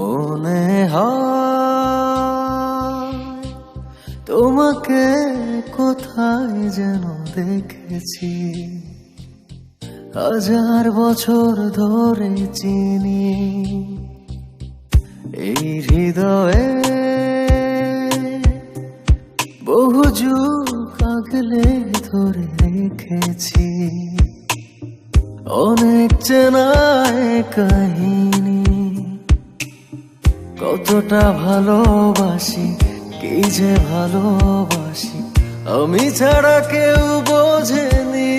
মনে তোমাকে কোথায় যেন দেখেছি। হাজার বছর ধরে চিনি এই হৃদয়ে। বহু যুগ আগলে ধরে রেখেছি। অনেক চেনায় কাহিনী কতটা ভালোবাসি কি যে ভালোবাসি আমি ছাড়া কেউ বোঝেনি।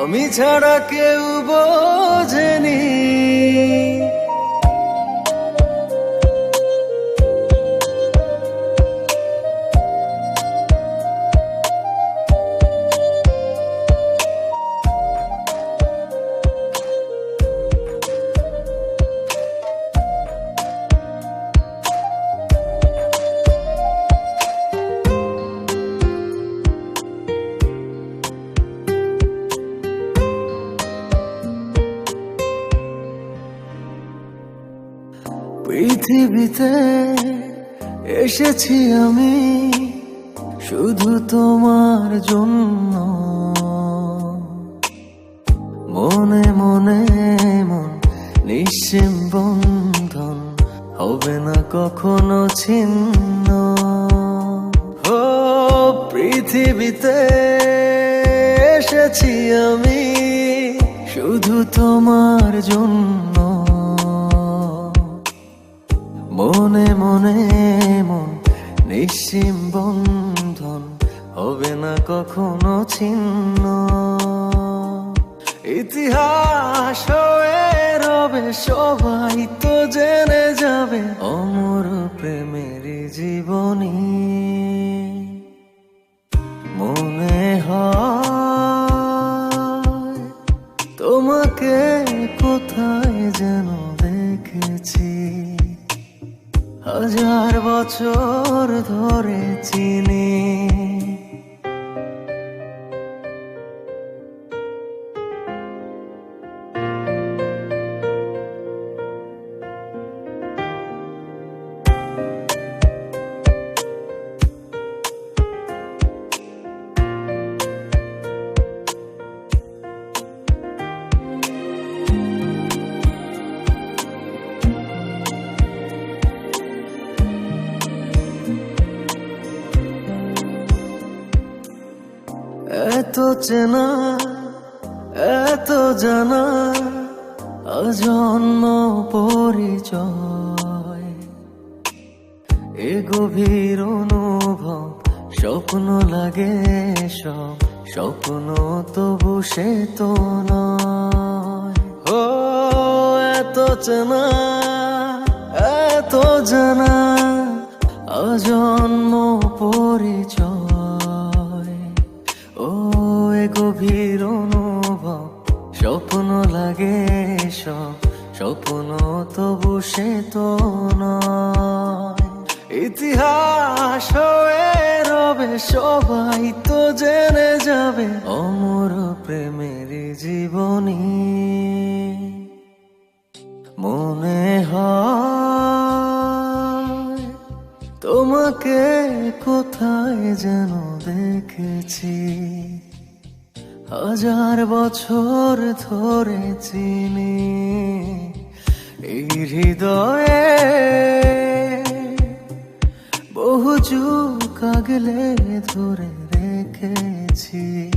আমি ছাড়া কেউ বোঝেনি। পৃথিবীতে এসেছি আমি শুধু তোমার জন্য। মনে মনে, মন নিঃসীম বন্ধন হবে না কখনো ছিন্ন। ও, পৃথিবীতে এসেছি আমি শুধু তোমার জন্য। মনে মনে মন নিঃসীম বন্ধন হবে না কখনো ছিন্ন। ইতিহাস রবে, সবাই তো জেনে যাবে অমর প্রেমের জীবনী। মনে হয় তোমাকে কোথায় যেন দেখেছি। হাজার বছর ধরে চিনি। এত চেনা, এত জানা, অজন্ম পরিচয়। এ গভীর অনুভব, স্বপ্ন লাগে সব, স্বপ্ন তবু সে তো নয়। এত চেনা, এত জানা, অজন্ম পরিচয়। গভীর অনুভব স্বপ্ন লাগে সব, স্বপ্ন তবু সে তো নয়। ইতিহাস রবে, সবাই তো জেনে যাবে অমর প্রেমের জীবনী। মনে হয় তোমাকে কোথায় যেন দেখেছি। হাজার বছর ধরে চিনি এই হৃদয়ে। বহু যুগ আগলে ধরে রেখেছি।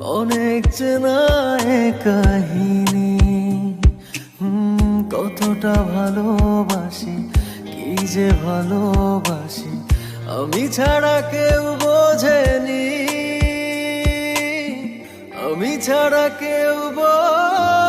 অনেক চেনায় কাহিনী। কতটা ভালোবাসি, কি যে ভালোবাসি। আমি ছাড়া কেউ বোঝেনি। আমি ছাড়া কেউ বোঝেনি